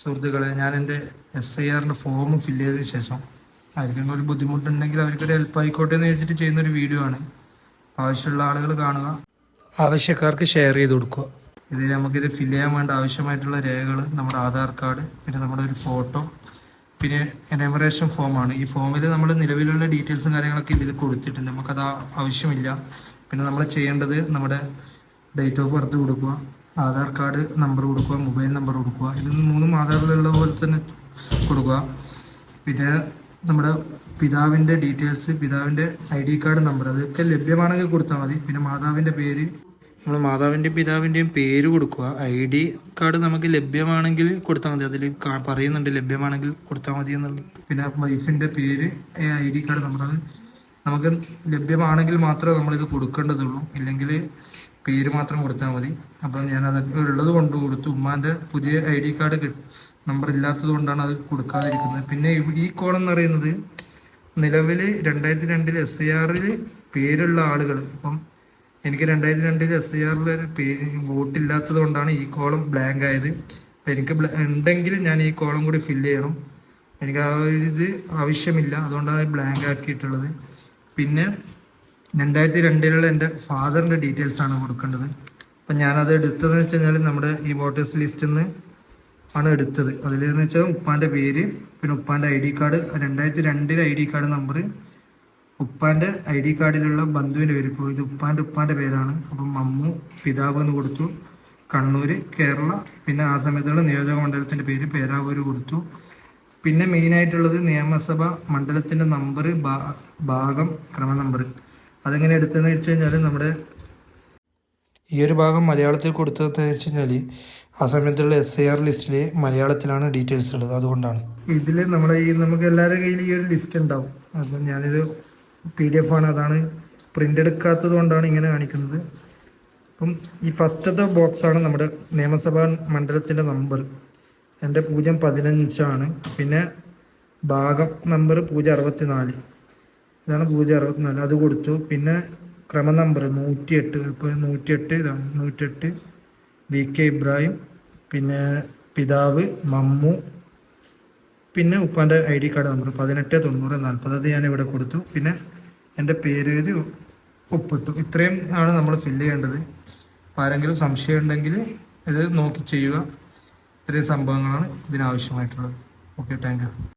സുഹൃത്തുക്കളെ ഞാൻ എന്റെ എസ് ഐ ആറിന്റെ ഫോം ഫില്ല് ചെയ്തതിന് ശേഷം ആർക്കെങ്കിലും ഒരു ബുദ്ധിമുട്ടുണ്ടെങ്കിൽ അവർക്കൊരു ഹെൽപ്പ് ആയിക്കോട്ടെ എന്ന് വെച്ചിട്ട് ചെയ്യുന്ന ഒരു വീഡിയോ ആണ് ആവശ്യമുള്ള ആളുകൾ കാണുക. ആവശ്യക്കാർക്ക് ഷെയർ ചെയ്ത് കൊടുക്കുക. ഇതിൽ നമുക്കിത് ഫില്ല് ചെയ്യാൻ വേണ്ട ആവശ്യമായിട്ടുള്ള രേഖകൾ നമ്മുടെ ആധാർ കാർഡ് പിന്നെ നമ്മുടെ ഒരു ഫോട്ടോ പിന്നെ എനമറേഷൻ ഫോമാണ് ഈ ഫോമിൽ നമ്മൾ നിലവിലുള്ള ഡീറ്റെയിൽസും കാര്യങ്ങളൊക്കെ ഇതിൽ കൊടുത്തിട്ടുണ്ട്. നമുക്കത് ആവശ്യമില്ല. പിന്നെ നമ്മൾ ചെയ്യേണ്ടത് നമ്മുടെ ഡേറ്റ് ഓഫ് ബർത്ത് കൊടുക്കുക ആധാർ കാർഡ് നമ്പർ കൊടുക്കുക മൊബൈൽ നമ്പർ കൊടുക്കുക ഇത് മൂന്നും ആധാറിലുള്ള പോലെ തന്നെ കൊടുക്കുക. പിന്നെ നമ്മുടെ പിതാവിന്റെ ഡീറ്റെയിൽസ് പിതാവിന്റെ ഐ ഡി കാർഡ് നമ്പർ അതൊക്കെ ലഭ്യമാണെങ്കിൽ കൊടുത്താൽ മതി. പിന്നെ മാതാവിന്റെ പേര് നമ്മൾ മാതാവിന്റെയും പിതാവിന്റെയും പേര് കൊടുക്കുക. ഐ ഡി കാർഡ് നമുക്ക് ലഭ്യമാണെങ്കിൽ കൊടുത്താൽ മതി. അതിൽ പറയുന്നുണ്ട് ലഭ്യമാണെങ്കിൽ കൊടുത്താൽ മതി എന്നുള്ളത്. പിന്നെ വൈഫിന്റെ പേര് ഐ ഡി കാർഡ് നമ്പർ അത് നമുക്ക് ലഭ്യമാണെങ്കിൽ മാത്രമേ നമ്മളിത് കൊടുക്കേണ്ടതുള്ളൂ. ഇല്ലെങ്കിൽ പേര് മാത്രം കൊടുത്താൽ മതി. അപ്പം ഞാനത് ഉള്ളത് കൊണ്ട് കൊടുത്തു. ഉമ്മാന്റെ പുതിയ ഐ ഡി കാർഡ് നമ്പർ ഇല്ലാത്തത് കൊണ്ടാണ് അത് കൊടുക്കാതിരിക്കുന്നത്. പിന്നെ ഈ- കോൾ എന്ന് പറയുന്നത് നിലവിൽ രണ്ടായിരത്തി രണ്ടിൽ എസ് ഐ ആറിൽ പേരുള്ള ആളുകൾ ഇപ്പം എനിക്ക് രണ്ടായിരത്തി രണ്ടിൽ എസ് ഐ ആറിൽ വോട്ടില്ലാത്തത് കൊണ്ടാണ് ഈ കോളം ബ്ലാങ്ക് ആയത്. അപ്പം എനിക്ക് ഉണ്ടെങ്കിൽ ഞാൻ ഈ കോളം കൂടി ഫില്ല് ചെയ്യണം. എനിക്ക് ആ ഒരു ഇത് ആവശ്യമില്ല. അതുകൊണ്ടാണ് ബ്ലാങ്ക് ആക്കിയിട്ടുള്ളത്. പിന്നെ രണ്ടായിരത്തി രണ്ടിലുള്ള എന്റെ ഫാദറിന്റെ ഡീറ്റെയിൽസ് ആണ് കൊടുക്കേണ്ടത്. അപ്പം ഞാനത് എടുത്തതെന്ന് വെച്ച് കഴിഞ്ഞാൽ നമ്മുടെ ഈ വോട്ടേഴ്സ് ലിസ്റ്റിൽ നിന്ന് ആണ് എടുത്തത്. അതിലെന്ന് വെച്ചാൽ ഉപ്പാന്റെ പേര് പിന്നെ ഉപ്പാന്റെ ഐ ഡി കാർഡ് രണ്ടായിരത്തി രണ്ടിലെ ഐ ഡി കാർഡ് നമ്പർ ഉപ്പാന്റെ ഐ ഡി കാർഡിലുള്ള ബന്ധുവിന്റെ പേര്. ഇപ്പോൾ ഇത് ഉപ്പാന്റെ ഉപ്പാന്റെ പേരാണ്. അപ്പം മമ്മു പിതാവ് എന്ന് കൊടുത്തു. കണ്ണൂർ കേരള പിന്നെ ആ സമയത്തുള്ള നിയോജക മണ്ഡലത്തിന്റെ പേര് പേരാവൂർ കൊടുത്തു. പിന്നെ മെയിനായിട്ടുള്ളത് നിയമസഭ മണ്ഡലത്തിന്റെ നമ്പർ ഭാഗം ക്രമ നമ്പർ അതെങ്ങനെ എടുത്തതെന്ന് വെച്ച് കഴിഞ്ഞാൽ നമ്മുടെ ഈ ഒരു ഭാഗം മലയാളത്തിൽ കൊടുത്തതെന്ന് വെച്ച് കഴിഞ്ഞാൽ ആ സമയത്തുള്ള എസ് ഐ ആർ ലിസ്റ്റിൽ മലയാളത്തിലാണ് ഡീറ്റെയിൽസ് ഉള്ളത്. അതുകൊണ്ടാണ്. ഇതിൽ നമ്മുടെ ഈ നമുക്ക് എല്ലാവരുടെ കയ്യിൽ ഈ ഒരു ലിസ്റ്റ് ഉണ്ടാവും. അപ്പം ഞാനിത് പി ഡി എഫ് ആണ്. അതാണ് പ്രിന്റ് എടുക്കാത്തത് കൊണ്ടാണ് ഇങ്ങനെ കാണിക്കുന്നത്. അപ്പം ഈ ഫസ്റ്റത്തെ ബോക്സാണ് നമ്മുടെ നിയമസഭാ മണ്ഡലത്തിന്റെ നമ്പർ എന്റെ പൂജ്യം പതിനഞ്ചാണ്. പിന്നെ ഭാഗം നമ്പർ പൂജ്യം അറുപത്തി നാല് ഇതാണ് പൂജ്യം അറുപത്തിനാല്. അത് കൊടുത്തു. പിന്നെ ക്രമ നമ്പർ നൂറ്റിയെട്ട്. ഇപ്പോൾ നൂറ്റിയെട്ട് ഇതാണ്. നൂറ്റിയെട്ട്. V K Ibrahim. പിന്നെ പിതാവ് മമ്മു. പിന്നെ ഉപ്പാന്റെ ഐ ഡി കാർഡ് നമ്പർ പതിനെട്ട് തൊണ്ണൂറ് നാൽപ്പത് അത് ഞാൻ ഇവിടെ കൊടുത്തു. പിന്നെ എന്റെ പേരെഴുതി ഒപ്പിട്ടു. ഇത്രയും ആണ് നമ്മൾ ഫില്ല് ചെയ്യേണ്ടത്. ആരെങ്കിലും സംശയം ഉണ്ടെങ്കിൽ ഇത് നോക്കി ചെയ്യുക. ഇത്രയും സംഭവങ്ങളാണ് ഇതിനാവശ്യമായിട്ടുള്ളത്. Okay thank